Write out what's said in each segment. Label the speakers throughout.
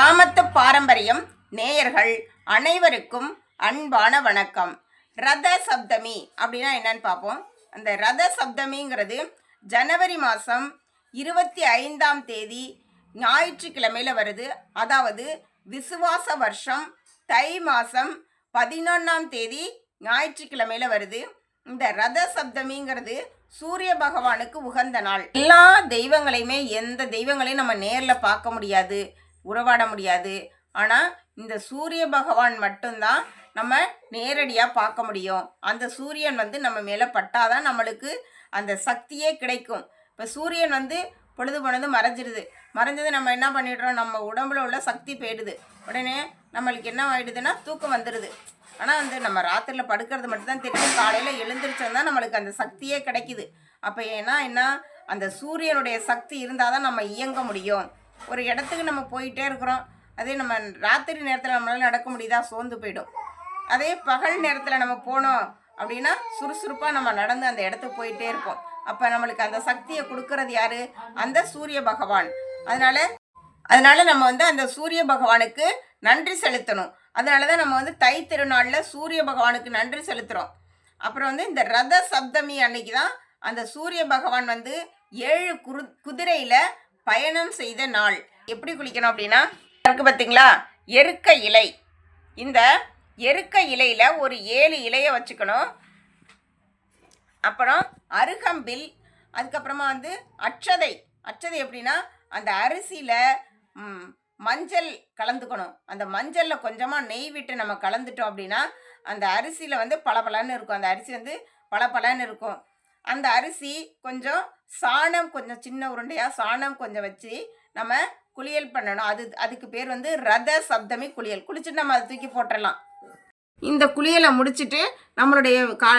Speaker 1: கிராமத்து பாரம்பரியம் நேயர்கள் அனைவருக்கும் அன்பான வணக்கம். ரத சப்தமி அப்படின்னா என்னன்னு பார்ப்போம். அந்த ரத சப்தமிங்கிறது ஜனவரி மாதம் இருபத்தி ஐந்தாம் தேதி ஞாயிற்றுக்கிழமையில் வருது. அதாவது விசுவாச வருஷம் தை மாதம் பதினொன்றாம் தேதி ஞாயிற்றுக்கிழமையில் வருது. இந்த ரத சப்தமிங்கிறது சூரிய பகவானுக்கு உகந்த நாள். எல்லா தெய்வங்களையுமே எந்த தெய்வங்களையும் நம்ம நேரில் பார்க்க முடியாது. உறவாட முடியாது. ஆனால் இந்த சூரிய பகவான் மட்டும்தான் நம்ம நேரடியாக பார்க்க முடியும். அந்த சூரியன் வந்து நம்ம மேலே பட்டாதான் நம்மளுக்கு அந்த சக்தியே கிடைக்கும். இப்போ சூரியன் வந்து பொழுது பொழுது மறைஞ்சிருது. மறைஞ்சது நம்ம என்ன பண்ணிடுறோம்? நம்ம உடம்புல உள்ள சக்தி போயிடுது. உடனே நம்மளுக்கு என்ன ஆகிடுதுன்னா தூக்கம் வந்துடுது ஆனால் வந்து நம்ம ராத்திரியில் படுக்கிறது மட்டும்தான் தெரியும். காலையில் எழுந்திரிச்சோம்னா நம்மளுக்கு அந்த சக்தியே கிடைக்குது. அப்போ ஏன்னா என்ன? அந்த சூரியனுடைய சக்தி இருந்தால் தான் நம்ம இயங்க முடியும். ஒரு இடத்துக்கு நம்ம போயிட்டே இருக்கிறோம். அதே நம்ம ராத்திரி நேரத்தில் நம்மளால் நடக்க முடியுதா? சோர்ந்து போயிடும். அதே பகல் நேரத்தில் நம்ம போனோம் அப்படின்னா சுறுசுறுப்பாக நம்ம நடந்து அந்த இடத்துக்கு போயிட்டே இருப்போம். அப்போ நம்மளுக்கு அந்த சக்தியை கொடுக்கறது யாரு? அந்த சூரிய பகவான். அதனால அதனால நம்ம வந்து அந்த சூரிய பகவானுக்கு நன்றி செலுத்தணும். அதனால தான் நம்ம வந்து தை திருநாளில் சூரிய பகவானுக்கு நன்றி செலுத்துகிறோம் அப்புறம் வந்து இந்த ரத சப்தமி அன்னைக்கு தான் அந்த சூரிய பகவான் வந்து ஏழு குரு குதிரையில் பயணம் செய்த நாள். எப்படி குளிக்கணும் அப்படின்னா இருக்கு பார்த்தீங்களா எருக்க இலை. இந்த எருக்க இலையில் ஒரு ஏழு இலையை வச்சுக்கணும். அப்புறம் அருகம்பில் அதுக்கப்புறமா வந்து அச்சதை. அச்சதை எப்படின்னா அந்த அரிசியில் மஞ்சள் கலந்துக்கணும். அந்த மஞ்சளில் கொஞ்சமாக நெய் விட்டு நம்ம கலந்துட்டோம் அப்படின்னா அந்த அரிசியில் வந்து பளபளன்னு இருக்கும். அந்த அரிசி வந்து பளபளன்னு இருக்கும். அந்த அரிசி கொஞ்சம் சாணம் கொஞ்சம் சின்ன உருண்டையாக சாணம் கொஞ்சம் வச்சு நம்ம குளியல் பண்ணணும். அது அதுக்கு பேர் வந்து ரத சப்தமி குளியல். குளிச்சுட்டு நம்ம அதை தூக்கி போட்டுடலாம் இந்த குளியலை முடிச்சுட்டு நம்மளுடைய கா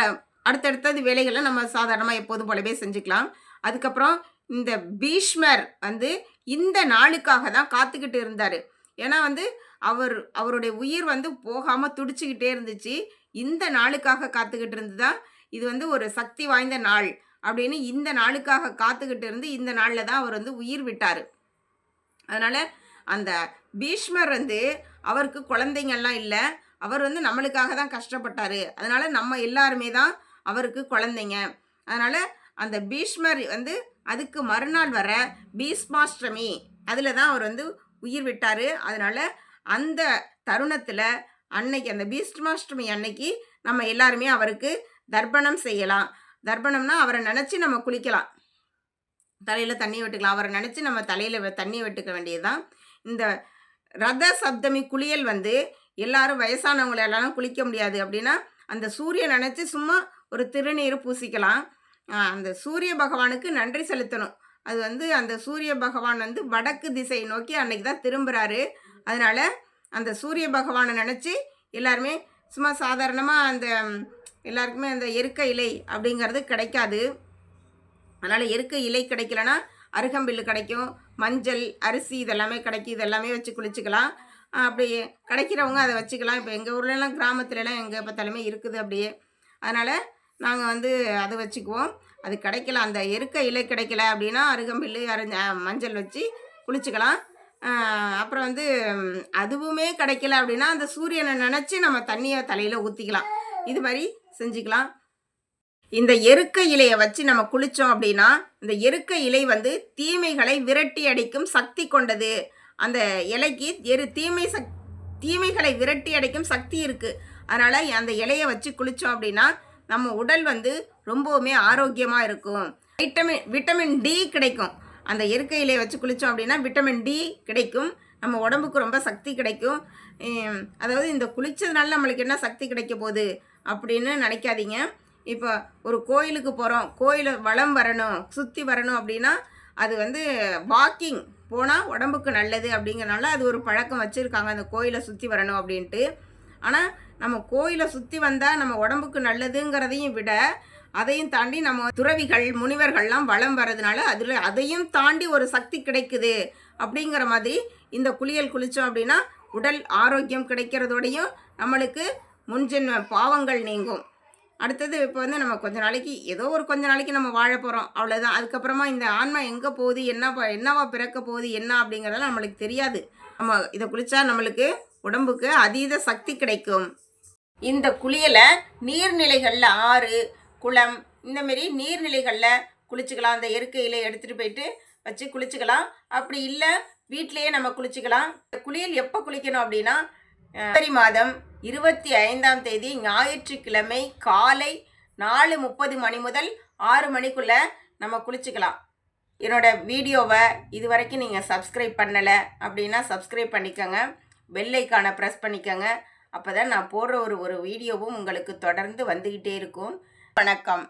Speaker 1: அடுத்தடுத்தது வேலைகளை நம்ம சாதாரணமாக எப்போதும் போலவே செஞ்சுக்கலாம். அதுக்கப்புறம் இந்த பீஷ்மர் வந்து இந்த நாளுக்காக தான் காத்துக்கிட்டு இருந்தார். ஏன்னா வந்து அவர் அவருடைய உயிர் வந்து போகாமல் துடிச்சுக்கிட்டே இருந்துச்சு. இந்த நாளுக்காக காத்துக்கிட்டு இருந்து தான் இது வந்து ஒரு சக்தி வாய்ந்த நாள். அப்படின்னு இந்த நாளுக்காக காத்துக்கிட்டு இருந்து இந்த நாளில் தான் அவர் வந்து உயிர் விட்டார். அதனால் அந்த பீஷ்மர் வந்து அவருக்கு குழந்தைங்கள்லாம் இல்லை. அவர் வந்து நம்மளுக்காக தான் கஷ்டப்பட்டார். அதனால் நம்ம எல்லாருமே தான் அவருக்கு குழந்தைங்க. அதனால் அந்த பீஷ்மர் வந்து அதுக்கு மறுநாள் வர பீஷ்மாஷ்டமி அதில் தான் அவர் வந்து உயிர் விட்டார். அதனால் அந்த தருணத்தில் அன்னைக்கு அந்த பீஷ்மாஷ்டமி அன்னைக்கு நம்ம எல்லாருமே அவருக்கு தர்ப்பணம் செய்யலாம். தர்ப்பணம்னா அவரை நினச்சி நம்ம குளிக்கலாம். தலையில் தண்ணி விட்டுக்கலாம். அவரை நினச்சி நம்ம தலையில் தண்ணி விட்டுக்க வேண்டியதுதான். இந்த ரத சப்தமி குளியல் வந்து எல்லாரும் வயசானவங்களை எல்லாரும் குளிக்க முடியாது. அப்படின்னா அந்த சூரியன் நினச்சி சும்மா ஒரு திருநீர் பூசிக்கலாம். அந்த சூரிய பகவானுக்கு நன்றி செலுத்தணும். அது வந்து அந்த சூரிய பகவான் வந்து வடக்கு திசையை நோக்கி அன்னைக்கு தான் திரும்புகிறாரு அதனால் அந்த சூரிய பகவானை நினச்சி எல்லாருமே சும்மா சாதாரணமாக அந்த எல்லாருக்குமே அந்த எருக்க இலை அப்படிங்கிறது கிடைக்காது. அதனால் எருக்க இலை கிடைக்கலனா அருகம்பில்லு கிடைக்கும் மஞ்சள் அரிசி இதெல்லாமே கிடைக்கும். இதெல்லாமே வச்சு குளிச்சுக்கலாம். அப்படியே அப்படி கிடைக்கிறவங்க அதை வச்சுக்கலாம். இப்போ எங்கள் ஊர்லலாம் கிராமத்துலலாம் எங்கே பார்த்தாலுமே இருக்குது அப்படியே. அதனால் நாங்கள் வந்து அதை வச்சுக்குவோம். அது கிடைக்கல அந்த எருக்க இலை கிடைக்கல அப்படின்னா அருகம்பில் அரிஞ்ச மஞ்சள் வச்சு குளிச்சுக்கலாம். அப்புறம் வந்து அதுவுமே கிடைக்கல அப்படின்னா அந்த சூரியனை நினச்சி நம்ம தண்ணியை தலையில் ஊற்றிக்கலாம் இது மாதிரி செஞ்சுக்கலாம். இந்த எருக்க இலையை வச்சு நம்ம குளித்தோம் அப்படின்னா இந்த எருக்க இலை வந்து தீமைகளை விரட்டி அடிக்கும் சக்தி கொண்டது. அந்த இலைக்கு எரு தீமை சக் தீமைகளை விரட்டி அடிக்கும் சக்தி இருக்குது அதனால் அந்த இலையை வச்சு குளித்தோம் அப்படின்னா நம்ம உடல் வந்து ரொம்பவுமே ஆரோக்கியமாக இருக்கும். விட்டமின் விட்டமின் டி கிடைக்கும். அந்த எருக்க இலையை வச்சு குளித்தோம் அப்படின்னா விட்டமின் டி கிடைக்கும். நம்ம உடம்புக்கு ரொம்ப சக்தி கிடைக்கும். அதாவது இந்த குளித்ததுனால நம்மளுக்கு என்ன சக்தி கிடைக்க போகுது? அப்படின்னு நினைக்காதீங்க. இப்போ ஒரு கோயிலுக்கு போகிறோம் கோயிலை வளம் வரணும் சுற்றி வரணும் அப்படின்னா அது வந்து வாக்கிங் போனால் உடம்புக்கு நல்லது அப்படிங்கிறனால அது ஒரு பழக்கம் வச்சுருக்காங்க அந்த கோயிலை சுற்றி வரணும் அப்படின்ட்டு. ஆனால் நம்ம கோயிலை சுற்றி வந்தால் நம்ம உடம்புக்கு நல்லதுங்கிறதையும் விட அதையும் தாண்டி நம்ம துறவிகள் முனிவர்கள்லாம் வளம் வர்றதுனால அதில் அதையும் தாண்டி ஒரு சக்தி கிடைக்குது அப்படிங்கிற மாதிரி இந்த குளியல் குளித்தோம் அப்படின்னா உடல் ஆரோக்கியம் கிடைக்கிறதோடையும் நம்மளுக்கு முன்ஜென்ம பாவங்கள் நீங்கும். அடுத்தது இப்போ வந்து நம்ம கொஞ்ச நாளைக்கு ஏதோ ஒரு கொஞ்ச நாளைக்கு நம்ம வாழ போகிறோம் அவ்வளோதான் அதுக்கப்புறமா இந்த ஆன்மா எங்கே போகுது? என்ன ப- என்னவா பிறக்க போகுது? என்ன அப்படிங்கிறதெல்லாம் நம்மளுக்கு தெரியாது. நம்ம இதை குளித்தா நம்மளுக்கு உடம்புக்கு அதீத சக்தி கிடைக்கும். இந்த குளியலை நீர்நிலைகளில் ஆறு குளம் இந்த மாரி நீர்நிலைகளில் குளிச்சுக்கலாம். அந்த இயற்கையில் எடுத்துகிட்டு போயிட்டு வச்சு குளிச்சுக்கலாம். அப்படி இல்லை வீட்டிலையே நம்ம குளிச்சுக்கலாம். இந்த குளியல் எப்போ குளிக்கணும் அப்படின்னா ஜனவரி மாதம் இருபத்தி ஐந்தாம் தேதி ஞாயிற்றுக்கிழமை காலை நாலு முப்பது மணி முதல் ஆறு மணிக்குள்ளே நம்ம குளிச்சுக்கலாம். என்னோட வீடியோவை இது வரைக்கும் நீங்கள் சப்ஸ்கிரைப் பண்ணலை அப்படின்னா சப்ஸ்கிரைப் பண்ணிக்கோங்க. வெள்ளைக்கான ப்ரெஸ் பண்ணிக்கோங்க. அப்போ தான் நான் போடுற ஒரு ஒரு வீடியோவும் உங்களுக்கு தொடர்ந்து வந்துக்கிட்டே இருக்கும். வணக்கம்.